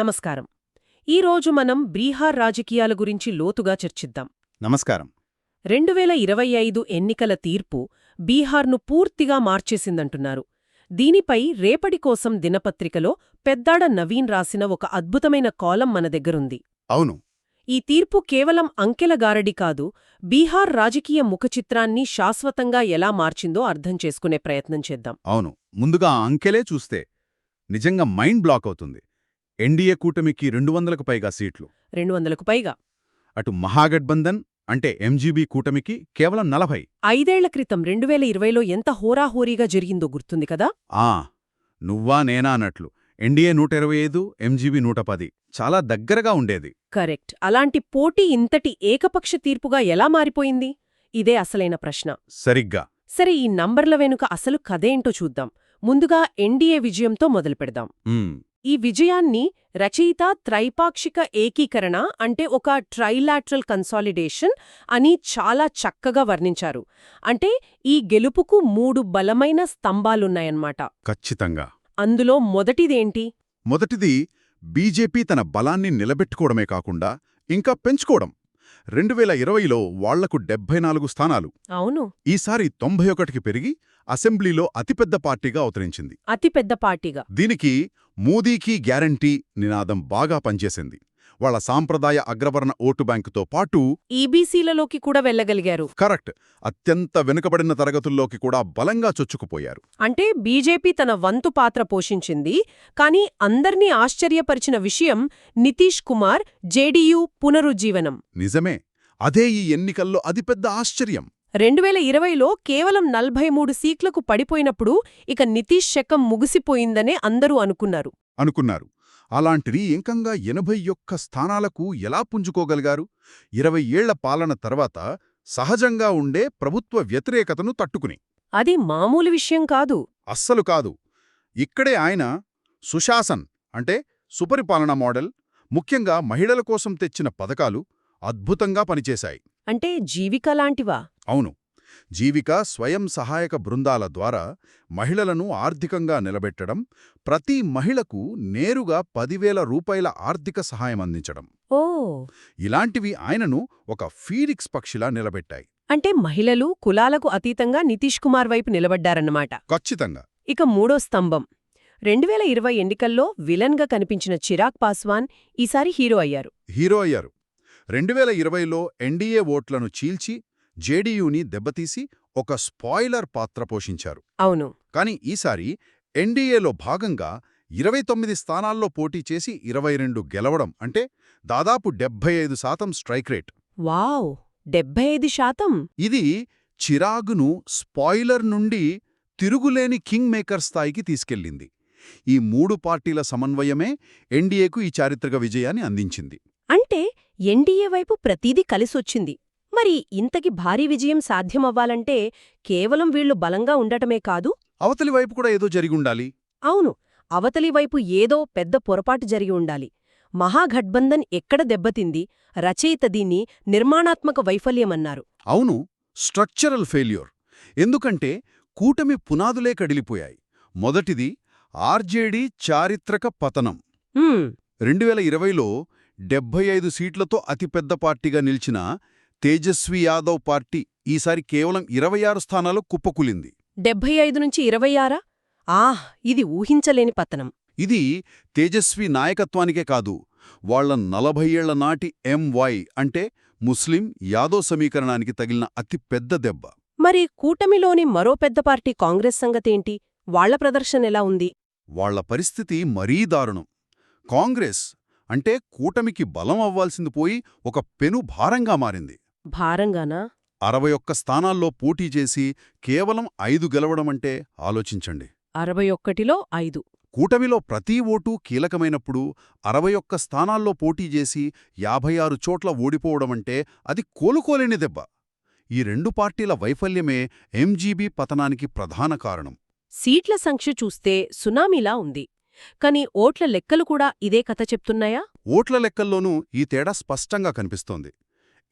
నమస్కారం. ఈరోజు మనం బీహార్ రాజకీయాల గురించి లోతుగా చర్చిద్దాం. నమస్కారం. రెండు వేల ఇరవై ఐదు ఎన్నికల తీర్పు బీహార్ను పూర్తిగా మార్చేసిందంటున్నారు. దీనిపై రేపటి కోసం దినపత్రికలో పెద్దాడ నవీన్ రాసిన ఒక అద్భుతమైన కాలం మన దగ్గరుంది. అవును. ఈ తీర్పు కేవలం అంకెల గారడి కాదు బీహార్ రాజకీయ ముఖచిత్రాన్ని శాశ్వతంగా ఎలా మార్చిందో అర్థం చేసుకునే ప్రయత్నం చేద్దాం. అవును. ముందుగా అంకెలే చూస్తే నిజంగా మైండ్ బ్లాక్ అవుతుంది. ఎన్డీఏ కూటమికి రెండు వందలకు పైగా సీట్లు. రెండు వందలకు పైగా. అటు మహాగఠబంధన్ అంటే ఎంజీబీ కూటమికి కేవలం నలభై. ఐదేళ్ళ క్రితం రెండు వేల ఇరవైలో ఎంత హోరాహోరీగా జరిగిందో గుర్తుంది కదా? ఆ నువ్వా నేనా అన్నట్లు. ఎన్డీఏ నూట ఇరవై ఐదు ఎంజీబీ నూట పది. చాలా దగ్గరగా ఉండేది. కరెక్ట్. అలాంటి పోటీ ఇంతటి ఏకపక్ష తీర్పుగా ఎలా మారిపోయింది? ఇదే అసలైన ప్రశ్న. సరిగ్గా. సరే ఈ నంబర్ల వెనుక అసలు కథేంటో చూద్దాం. ముందుగా ఎన్డీఏ విజయంతో మొదలుపెడదాం. ఈ విజయాన్ని రచయిత త్రైపాక్షిక ఏకీకరణ అంటే ఒక ట్రైలాట్రల్ కన్సాలిడేషన్ అని చాలా చక్కగా వర్ణించారు. అంటే ఈ గెలుపుకు మూడు బలమైన స్తంభాలున్నాయన్నమాట. ఖచ్చితంగా. అందులో మొదటిదేంటి? మొదటిది బీజేపీ తన బలాన్ని నిలబెట్టుకోవడమే కాకుండా ఇంకా పెంచుకోవడం. రెండు వేల ఇరవైలో వాళ్ళకు డెబ్బై నాలుగు స్థానాలు. అవును. ఈసారి తొంభై ఒకటికి పెరిగి అసెంబ్లీలో అతిపెద్ద పార్టీగా అవతరించింది. అతిపెద్ద పార్టీగా. దీనికి మోదీకి గ్యారంటీ నినాదం బాగా పనిచేసింది. వాళ్ళ సాంప్రదాయ అగ్రవర్ణ ఓటు బ్యాంకుతో పాటు ఈబీసీలలోకి కూడా వెళ్ళగలిగారు. కరెక్ట్. అత్యంత వెనుకబడిన తరగతుల్లోకి కూడా బలంగా చొచ్చుకుపోయారు. అంటే బీజేపీ తన వంతు పాత్ర పోషించింది. కానీ అందర్నీ ఆశ్చర్యపరిచిన విషయం నితీష్ కుమార్ జేడీయూ పునరుజ్జీవనం. నిజమే. అదే ఈ ఎన్నికల్లో అతిపెద్ద ఆశ్చర్యం. రెండు వేల ఇరవైలో కేవలం నలభై మూడు సీట్లకు పడిపోయినప్పుడు ఇక నితీష్ శకం ముగిసిపోయిందనే అందరూ అనుకున్నారు. అనుకున్నారు. అలాంటిది ఏకంగా ఎనభై ఒక్క స్థానాలకు ఎలా పుంజుకోగలిగారు? ఇరవై ఏళ్ళ పాలన తర్వాత సహజంగా ఉండే ప్రభుత్వ వ్యతిరేకతను తట్టుకుని. అది మామూలు విషయం కాదు. అస్సలు కాదు. ఇక్కడే ఆయన సుశాసన్ అంటే సుపరిపాలన మోడల్ ముఖ్యంగా మహిళల కోసం తెచ్చిన పథకాలు అద్భుతంగా పనిచేశాయి. అంటే జీవిక లాంటివా? అవును. జీవిక స్వయం సహాయక బృందాల ద్వారా మహిళలను ఆర్థికంగా నిలబెట్టడం ప్రతి మహిళకు నేరుగా పదివేల రూపాయల ఆర్థిక సహాయం అందించడం. ఓ! ఇలాంటివి ఆయనను ఒక ఫీనిక్స్ పక్షిలా నిలబెట్టాయి. అంటే మహిళలు కులాలకు అతీతంగా నితీష్ కుమార్ వైపు నిలబడ్డారన్నమాట. ఖచ్చితంగా. ఇక మూడో స్తంభం. రెండు వేల ఇరవై ఎన్నికల్లో విలన్గా కనిపించిన చిరాగ్ పాస్వాన్ ఈసారి హీరో అయ్యారు. హీరో అయ్యారు. రెండు వేల ఇరవైలో ఎన్డీఏ ఓట్లను చీల్చి జేడీయూని దెబ్బతీసి ఒక స్పాయిలర్ పాత్ర పోషించారు. అవును. కాని ఈసారి ఎన్డీఏలో భాగంగా ఇరవై తొమ్మిది స్థానాల్లో పోటీ చేసి ఇరవై రెండు గెలవడం అంటే దాదాపు డెబ్బై ఐదు శాతం స్ట్రైక్ రేట్. వావ్! డెబ్బై ఐదు శాతం? ఇది చిరాగును స్పాయిలర్ నుండి తిరుగులేని కింగ్ మేకర్ స్థాయికి తీసుకెళ్ళింది. ఈ మూడు పార్టీల సమన్వయమే ఎన్డీఏకు ఈ చారిత్రక విజయాన్ని అందించింది. అంటే ఎన్డీఏ వైపు ప్రతీదీ కలిసొచ్చింది. మరి ఇంతకి భారీ విజయం సాధ్యమవ్వాలంటే కేవలం వీళ్ళు బలంగా ఉండటమే కాదు? అవతలి వైపు కూడా ఏదో జరిగుండాలి అవును అవతలి వైపు ఏదో పెద్ద పొరపాటు జరిగి ఉండాలి. మహాగఠబంధన్ ఎక్కడ దెబ్బతింది? రచయిత దీన్ని నిర్మాణాత్మక వైఫల్యమన్నారు. అవును స్ట్రక్చరల్ ఫెయిల్యూర్. ఎందుకంటే కూటమి పునాదులే కడిలిపోయాయి. మొదటిది ఆర్జేడీ చారిత్రక పతనం. హ్మ్, రెండు వేల ఇరవైలో డెబ్బై ఐదు సీట్లతో అతిపెద్ద పార్టీగా నిలిచిన తేజస్వి యాదవ్ పార్టీ ఈసారి కేవలం ఇరవై ఆరు స్థానాలు కుప్పకూలింది. డెబ్బై ఐదు నుంచి ఇరవై ఆరా? ఆహ్ ఇది ఊహించలేని పతనం. ఇది తేజస్వి నాయకత్వానికే కాదు వాళ్ళ నలభై ఏళ్ళ నాటి ఎంవై అంటే ముస్లిం యాదవ్ సమీకరణానికి తగిలిన అతిపెద్ద దెబ్బ. మరి కూటమిలోని మరో పెద్ద పార్టీ కాంగ్రెస్ సంగతేంటి? వాళ్ళ ప్రదర్శన ఎలా ఉంది? వాళ్ళ పరిస్థితి మరీ దారుణం. కాంగ్రెస్ అంటే కూటమికి బలం అవ్వాల్సింది పోయి ఒక పెను భారంగా మారింది. భారంగానా? అరవై ఒక్క స్థానాల్లో పోటీ చేసి కేవలం ఐదు గెలవడమంటే ఆలోచించండి. అరవై ఒక్కటిలో ఐదు. కూటమిలో ప్రతి ఓటూ కీలకమైనప్పుడు అరవై ఒక్క స్థానాల్లో పోటీ చేసి యాభై ఆరు చోట్ల ఓడిపోవడమంటే అది కోలుకోలేని దెబ్బ. ఈ రెండు పార్టీల వైఫల్యమే ఎంజీబీ పతనానికి ప్రధాన కారణం. సీట్ల సంఖ్య చూస్తే సునామీలా ఉంది. కాని ఓట్ల లెక్కలు కూడా ఇదే కథ చెప్తున్నాయా? ఓట్ల లెక్కల్లోనూ ఈ తేడా స్పష్టంగా కనిపిస్తోంది.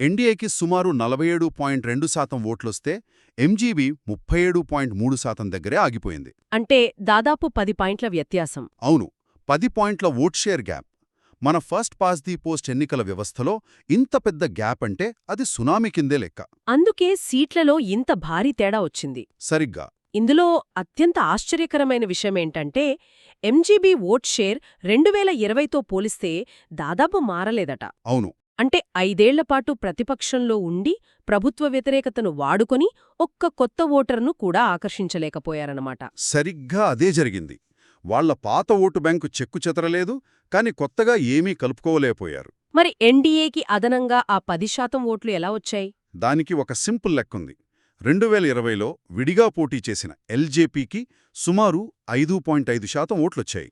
ఎన్డీఏకి సుమారు నలభై ఏడు పాయింట్ రెండు శాతం ఓట్లొస్తే ఎంజీబీ ముప్పై ఏడు పాయింట్ మూడు శాతం దగ్గరే ఆగిపోయింది. అంటే దాదాపు పది పాయింట్ల వ్యత్యాసం. అవును పది పాయింట్ల ఓట్ షేర్ గ్యాప్. మన ఫస్ట్ పాస్ ది పోస్ట్ ఎన్నికల వ్యవస్థలో ఇంత పెద్ద గ్యాప్ అంటే అది సునామీ కిందే లెక్క. అందుకే సీట్లలో ఇంత భారీ తేడా వచ్చింది. సరిగ్గా. ఇందులో అత్యంత ఆశ్చర్యకరమైన విషయమేంటంటే ఎంజీబీ ఓట్ షేర్ రెండు వేల ఇరవైతో పోలిస్తే దాదాపు మారలేదట. అవును అంటే ఐదేళ్ళపాటు ప్రతిపక్షంలో ఉండి ప్రభుత్వ వ్యతిరేకతను వాడుకొని ఒక్క కొత్త ఓటర్ను కూడా ఆకర్షించలేకపోయారన్నమాట. సరిగ్గా అదే జరిగింది. వాళ్ళ పాత ఓటు బ్యాంకు చెక్కు చెదరలేదు కాని కొత్తగా ఏమీ కలుపుకోలేకపోయారు. మరి ఎన్డీఏకి అదనంగా ఆ పది శాతం ఓట్లు ఎలా వచ్చాయి? దానికి ఒక సింపుల్ లెక్కుంది. రెండు వేల ఇరవైలో విడిగా పోటీ చేసిన ఎల్జేపీకి సుమారు ఐదు పాయింట్ ఐదు శాతం ఓట్లొచ్చాయి.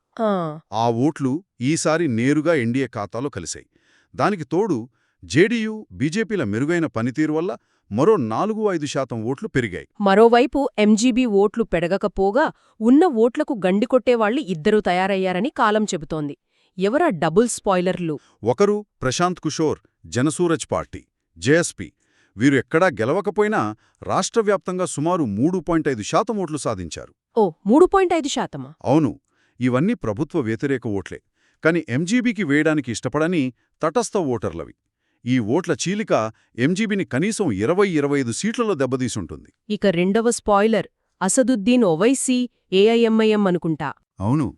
ఆ ఓట్లు ఈసారి నేరుగా ఎన్డీఏ ఖాతాలో కలిశాయి. దానికి తోడు జేడీయూ బీజేపీల మెరుగైన పనితీరు వల్ల మరో నాలుగు ఐదు శాతం ఓట్లు పెరిగాయి. మరోవైపు ఎంజీబీ ఓట్లు పెరగకపోగా ఉన్న ఓట్లకు గండికొట్టేవాళ్ళు ఇద్దరూ తయారయ్యారని కాలం చెబుతోంది. ఎవరా డబుల్ స్పాయిలర్లు? ఒకరు ప్రశాంత్ కిషోర్ జనసూరజ్ పార్టీ జేఎస్పీ. వీరు ఎక్కడా గెలవకపోయినా రాష్ట్రవ్యాప్తంగా సుమారు మూడు పాయింట్ ఐదు శాతం ఓట్లు సాధించారు. ఓ మూడు పాయింట్ ఐదు శాతమా? అవును ఇవన్నీ ప్రభుత్వ వ్యతిరేక ఓట్లే. కాని ఎంజీబీకి వేయడానికి ఇష్టపడని తటస్థ ఓటర్లవి. ఈ ఓట్ల చీలిక ఎంజీబీని కనీసం ఇరవై ఇరవై ఐదు సీట్లలో దెబ్బతీసుంటుంది. ఇక రెండవ స్పాయిలర్ అసదుద్దీన్ ఓవైసీ ఏఐఎంఐఎం అనుకుంటా. అవును.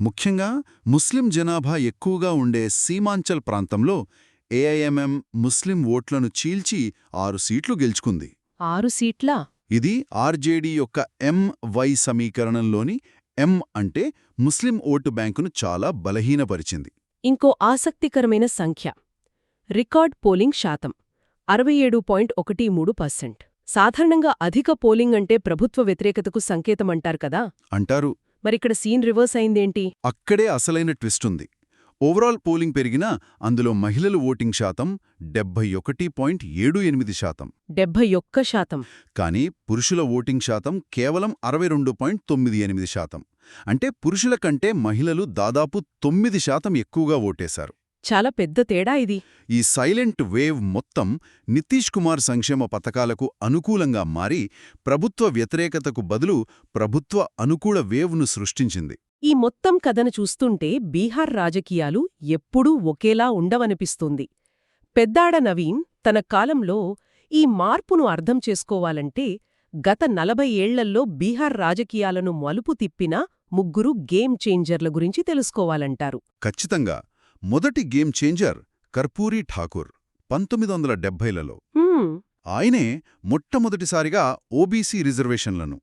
ముఖ్యంగా ముస్లిం జనాభా ఎక్కువగా ఉండే సీమాంచల్ ప్రాంతంలో ఏఐఎంఎం ముస్లిం ఓట్లను చీల్చి ఆరు సీట్లు గెలుచుకుంది. ఆరు సీట్లా? ఇది ఆర్జేడీ యొక్క ఎం వై సమీకరణంలోని ఎం అంటే ముస్లిం ఓటు బ్యాంకును చాలా బలహీనపరిచింది. ఇంకో ఆసక్తికరమైన సంఖ్య. రికార్డ్ పోలింగ్ శాతం అరవై ఏడు పాయింట్ ఒకటి మూడు పర్సెంట్. సాధారణంగా అధిక పోలింగ్ అంటే ప్రభుత్వ వ్యతిరేకతకు సంకేతమంటారు కదా? అంటారు. మరిక్కడ సీన్ రివర్స్ అయిందేంటి? అక్కడే అసలైన ట్విస్ట్ ఉంది. ఓవరాల్ పోలింగ్ పెరిగినా అందులో మహిళలు ఓటింగ్ శాతం డెబ్బై ఒకటి పాయింట్ ఏడు ఎనిమిది శాతం. డెబ్బై ఒక్క శాతం. కానీ పురుషుల ఓటింగ్ శాతం కేవలం అరవై రెండు పాయింట్ తొమ్మిది ఎనిమిది శాతం. అంటే పురుషుల కంటే మహిళలు దాదాపు తొమ్మిది శాతం ఎక్కువగా ఓటేశారు. చాలా పెద్ద తేడా ఇది. ఈ సైలెంట్ వేవ్ మొత్తం నితీష్ కుమార్ సంక్షేమ పథకాలకు అనుకూలంగా మారి ప్రభుత్వ వ్యతిరేకతకు బదులు ప్రభుత్వ అనుకూల వేవ్ను సృష్టించింది. ఈ మొత్తం కథను చూస్తుంటే బీహార్ రాజకీయాలు ఎప్పుడూ ఒకేలా ఉండవనిపిస్తుంది. పెద్దాడ నవీన్ తన కాలంలో ఈ మార్పును అర్థం చేసుకోవాలంటే గత నలభై ఏళ్ళల్లో బీహార్ రాజకీయాలను మలుపు తిప్పిన ముగ్గురు గేమ్ చేంజర్ల గురించి తెలుసుకోవాలంటారు. ఖచ్చితంగా. మొదటి గేమ్ చేంజర్ కర్పూరి ఠాకూర్ పంతొమ్మిది వందల డెబ్బైలలో ఆయనే మొట్టమొదటిసారిగా ఓబీసీ రిజర్వేషన్లను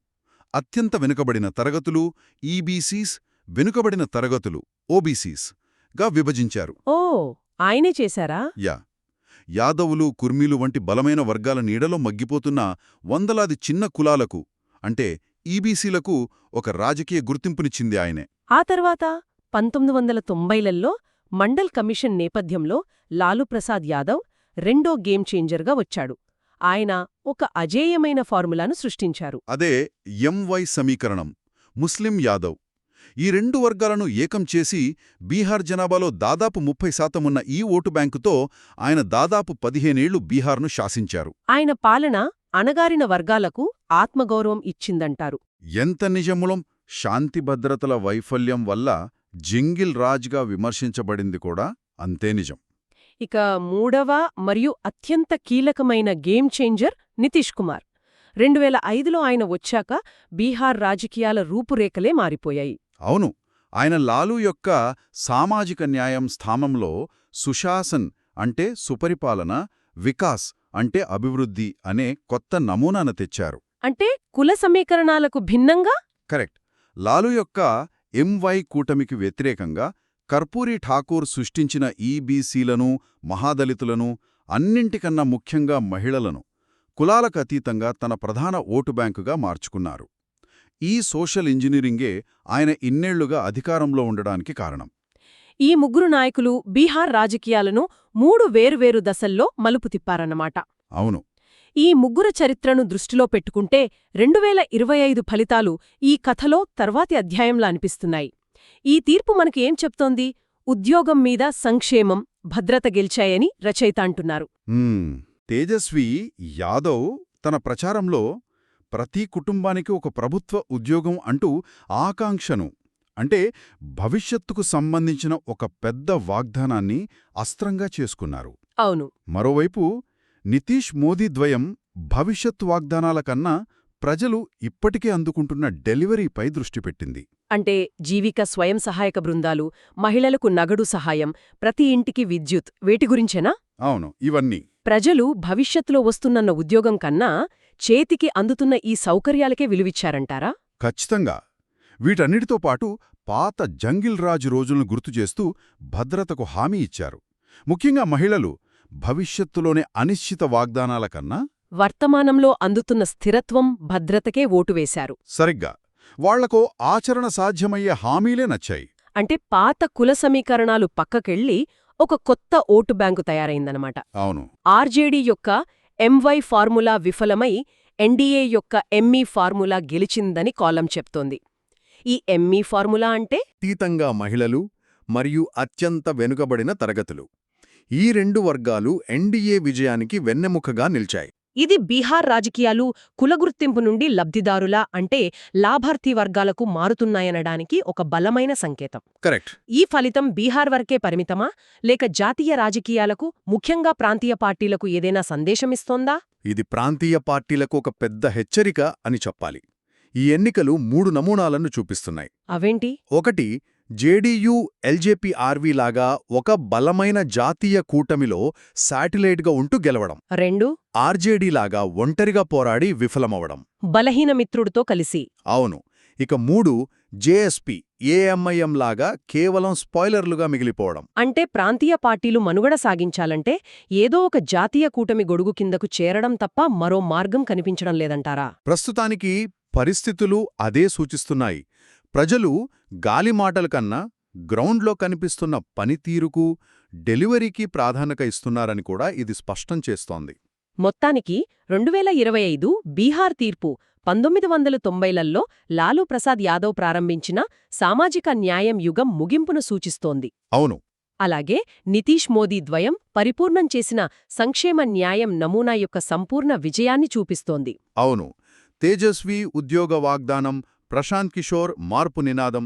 అత్యంత వెనుకబడిన తరగతులు ఈబీసీస్ వెనుకబడిన తరగతులు ఓబీసీస్గా విభజించారు. ఓ ఆయనే చేశారా? యా. యాదవులు కుర్మీలు వంటి బలమైన వర్గాల నీడలో మగ్గిపోతున్న వందలాది చిన్న కులాలకు అంటే ఈబీసీలకు ఒక రాజకీయ గుర్తింపునిచ్చింది ఆయనే. ఆ తర్వాత పంతొమ్మిది వందల తొంభైలలో మండల్ కమిషన్ నేపథ్యంలో లాలూ ప్రసాద్ యాదవ్ రెండో గేమ్ చేంజర్గా వచ్చాడు. ఆయన ఒక అజేయమైన ఫార్ములాను సృష్టించారు. అదే ఎంవై సమీకరణం ముస్లిం యాదవ్. ఈ రెండు వర్గాలను ఏకం చేసి బీహార్ జనాభాలో దాదాపు ముప్పై శాతం ఉన్న ఈ ఓటు బ్యాంకుతో ఆయన దాదాపు పదిహేనేళ్ళు బీహార్ను శాసించారు. ఆయన పాలన అణగారిన వర్గాలకు ఆత్మగౌరవం ఇచ్చిందంటారు. ఎంత నిజములం? శాంతి భద్రతల వైఫల్యం వల్ల జింగిల్ రాజ్గా విమర్శించబడింది కూడా అంతే నిజం. ఇక మూడవ మరియు అత్యంత కీలకమైన గేమ్ చేంజర్ నితీష్ కుమార్. రెండు వేల ఐదులో ఆయన వచ్చాక బీహార్ రాజకీయాల రూపురేఖలే మారిపోయాయి. అవును. ఆయన లాలు యొక్క సామాజిక న్యాయం స్థానంలో సుశాసన్ అంటే సుపరిపాలన వికాస్ అంటే అభివృద్ధి అనే కొత్త నమూనాను తెచ్చారు. అంటే కుల సమీకరణాలకు భిన్నంగా? కరెక్ట్. లాలు యొక్క ఎంవై కూటమికి వ్యతిరేకంగా కర్పూరి ఠాకూర్ సృష్టించిన ఈబీసీలను మహాదలితులను అన్నింటికన్నా ముఖ్యంగా మహిళలను కులాలకు అతీతంగా తన ప్రధాన ఓటు బ్యాంకుగా మార్చుకున్నారు. ఈ సోషల్ ఇంజనీరింగే ఆయన ఇన్నేళ్ళుగా అధికారంలో ఉండడానికి కారణం. ఈ ముగ్గురు నాయకులు బీహార్ రాజకీయాలను మూడు వేరువేరు దశల్లో మలుపు తిప్పారన్నమాట. అవును. ఈ ముగ్గురు చరిత్రను దృష్టిలో పెట్టుకుంటే రెండు వేల ఇరవై ఐదు ఫలితాలు ఈ కథలో తర్వాతి అధ్యాయంలా అనిపిస్తున్నాయి. ఈ తీర్పు మనకి ఏం చెప్తోంది? ఉద్యోగం మీద సంక్షేమం భద్రత గెలిచాయని రచయిత అంటున్నారు. తేజస్వి యాదవ్ తన ప్రచారంలో ప్రతి కుటుంబానికి ఒక ప్రభుత్వ ఉద్యోగం అంటూ ఆకాంక్షను. అంటే భవిష్యత్తుకు సంబంధించిన ఒక పెద్ద వాగ్దానాన్ని అస్త్రంగా చేసుకున్నారు. అవును. మరోవైపు నితీష్ మోదీ ద్వయం భవిష్యత్ వాగ్దానాల కన్నా ప్రజలు ఇప్పటికే అందుకుంటున్న డెలివరీపై దృష్టి పెట్టింది. అంటే జీవిక స్వయం సహాయక బృందాలు మహిళలకు నగదు సహాయం ప్రతి ఇంటికి విద్యుత్ వేటి గురించేనా? అవును ఇవన్నీ. ప్రజలు భవిష్యత్తులో వస్తున్నన్న ఉద్యోగం కన్నా చేతికి అందుతున్న ఈ సౌకర్యాలకే విలువిచ్చారంటారా? ఖచ్చితంగా. వీటన్నిటితో పాటు పాత జంగిల్ రాజు రోజులను గుర్తుచేస్తూ భద్రతకు హామీ ఇచ్చారు. ముఖ్యంగా మహిళలు భవిష్యత్తులోని అనిశ్చిత వాగ్దానాల కన్నా వర్తమానంలో అందుతున్న స్థిరత్వం భద్రతకే ఓటు వేశారు. సరిగ్గా. వాళ్ళకో ఆచరణ సాధ్యమయ్యే హామీలే నచ్చాయి. అంటే పాత కుల సమీకరణాలు పక్కకెళ్ళి ఒక కొత్త ఓటు బ్యాంకు తయారైందనమాట. అవును. ఆర్జేడీ యొక్క ఎంవై ఫార్ములా విఫలమై ఎన్డీఏ యొక్క ఎంఈ ఫార్ములా గెలిచిందని కాలం చెప్తోంది. ఈ ఎంఈ ఫార్ములా అంటే? తీతంగా మహిళలు మరియు అత్యంత వెనుకబడిన తరగతులు. ఈ రెండు వర్గాలు ఎన్డీఏ విజయానికి వెన్నెముకగా నిలిచాయి. ఇది బీహార్ రాజకీయాలు కులగుర్తింపు నుండి లబ్ధిదారుల అంటే లాభార్థి వర్గాలకు మారుతున్నాయనడానికి ఒక బలమైన సంకేతం. కరెక్ట్. ఈ ఫలితం బీహార్ వరకే పరిమితమా? లేక జాతీయ రాజకీయాలకు ముఖ్యంగా ప్రాంతీయ పార్టీలకు ఏదైనా సందేశమిస్తోందా ఇది ప్రాంతీయ పార్టీలకు ఒక పెద్ద హెచ్చరిక అని చెప్పాలి. ఈ ఎన్నికలు మూడు నమూనాలను చూపిస్తున్నాయి. అవేంటి? ఒకటి జేడీయూ ఎల్జేపీ ఆర్వీ లాగా ఒక బలమైన జాతీయ కూటమిలో శాటిలైట్గా ఉంటూ గెలవడం. రెండు ఆర్జేడీ లాగా ఒంటరిగా పోరాడి విఫలమవడం బలహీన మిత్రుడితో కలిసి. అవును. ఇక మూడు జేఎస్పీ ఏఎంఐఎం లాగా కేవలం స్పాయిలర్లుగా మిగిలిపోవడం. అంటే ప్రాంతీయ పార్టీలు మనుగడ సాగించాలంటే ఏదో ఒక జాతీయ కూటమి గొడుగు కిందకు చేరడం తప్ప మరో మార్గం కనిపించడం లేదంటారా? ప్రస్తుతానికి పరిస్థితులు అదే సూచిస్తున్నాయి. ప్రజలు గాలి మాటల కన్నా గ్రౌండ్లో కనిపిస్తున్న పనితీరుకు డెలివరీకి ప్రాధాన్యత ఇస్తున్నారని కూడా ఇది స్పష్టం చేస్తోంది. మొత్తానికి రెండువేల ఇరవై ఐదు బీహార్ తీర్పు పంతొమ్మిది వందల తొంభైలలో లాలూ ప్రసాద్ యాదవ్ ప్రారంభించిన సామాజిక న్యాయం యుగం ముగింపును సూచిస్తోంది. అవును. అలాగే నితీష్ మోదీ ద్వయం పరిపూర్ణం చేసిన సంక్షేమ న్యాయం నమూనా యొక్క సంపూర్ణ విజయాన్ని చూపిస్తోంది. అవును. తేజస్వి ఉద్యోగ వాగ్దానం ప్రశాంత్ కిషోర్ మార్పు నినాదం.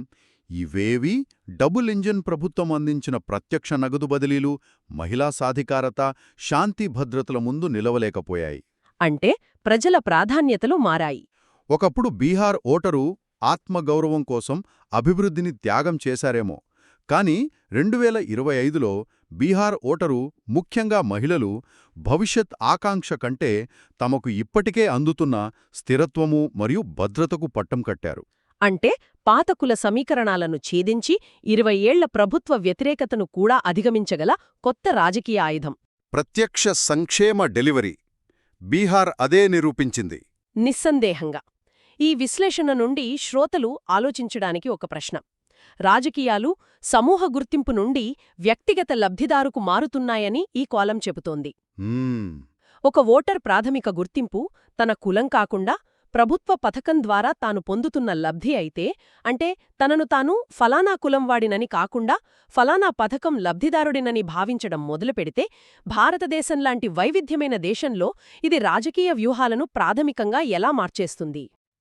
ఇవేవీ? డబుల్ ఇంజిన్ ప్రభుత్వం అందించిన ప్రత్యక్ష నగదు బదిలీలు మహిళా సాధికారత శాంతి భద్రతల ముందు నిలవలేకపోయాయి. అంటే ప్రజల ప్రాధాన్యతలు మారాయి. ఒకప్పుడు బీహార్ ఓటరు ఆత్మగౌరవం కోసం అభివృద్ధిని త్యాగం చేశారేమో. కాని రెండువేల ఇరవై ఐదులో బీహార్ ఓటరు ముఖ్యంగా మహిళలు భవిష్యత్ ఆకాంక్ష కంటే తమకు ఇప్పటికే అందుతున్న స్థిరత్వము మరియు భద్రతకు పట్టం కట్టారు. అంటే పాతకుల సమీకరణాలను ఛేదించి ఇరవై ఏళ్ళ ప్రభుత్వ వ్యతిరేకతను కూడా అధిగమించగల కొత్త రాజకీయ ఆయుధం. ప్రత్యక్ష సంక్షేమ డెలివరీ బీహార్ అదే నిరూపించింది. నిస్సందేహంగా. ఈ విశ్లేషణ నుండి శ్రోతలు ఆలోచించడానికి ఒక ప్రశ్న. రాజకీయాలు సమూహ గుర్తింపు నుండి వ్యక్తిగత లబ్ధిదారుకు మారుతున్నాయని ఈ కాలం చెబుతోంది. ఒక ఓటర్ ప్రాథమిక గుర్తింపు తన కులం కాకుండా ప్రభుత్వ పథకం ద్వారా తాను పొందుతున్న లబ్ధి అయితే అంటే తనను తాను ఫలానా కులం వాడినని కాకుండా ఫలానా పథకం లబ్ధిదారుడినని భావించడం మొదలుపెడితే భారతదేశంలాంటి వైవిధ్యమైన దేశంలో ఇది రాజకీయ వ్యూహాలను ప్రాథమికంగా ఎలా మార్చేస్తుంది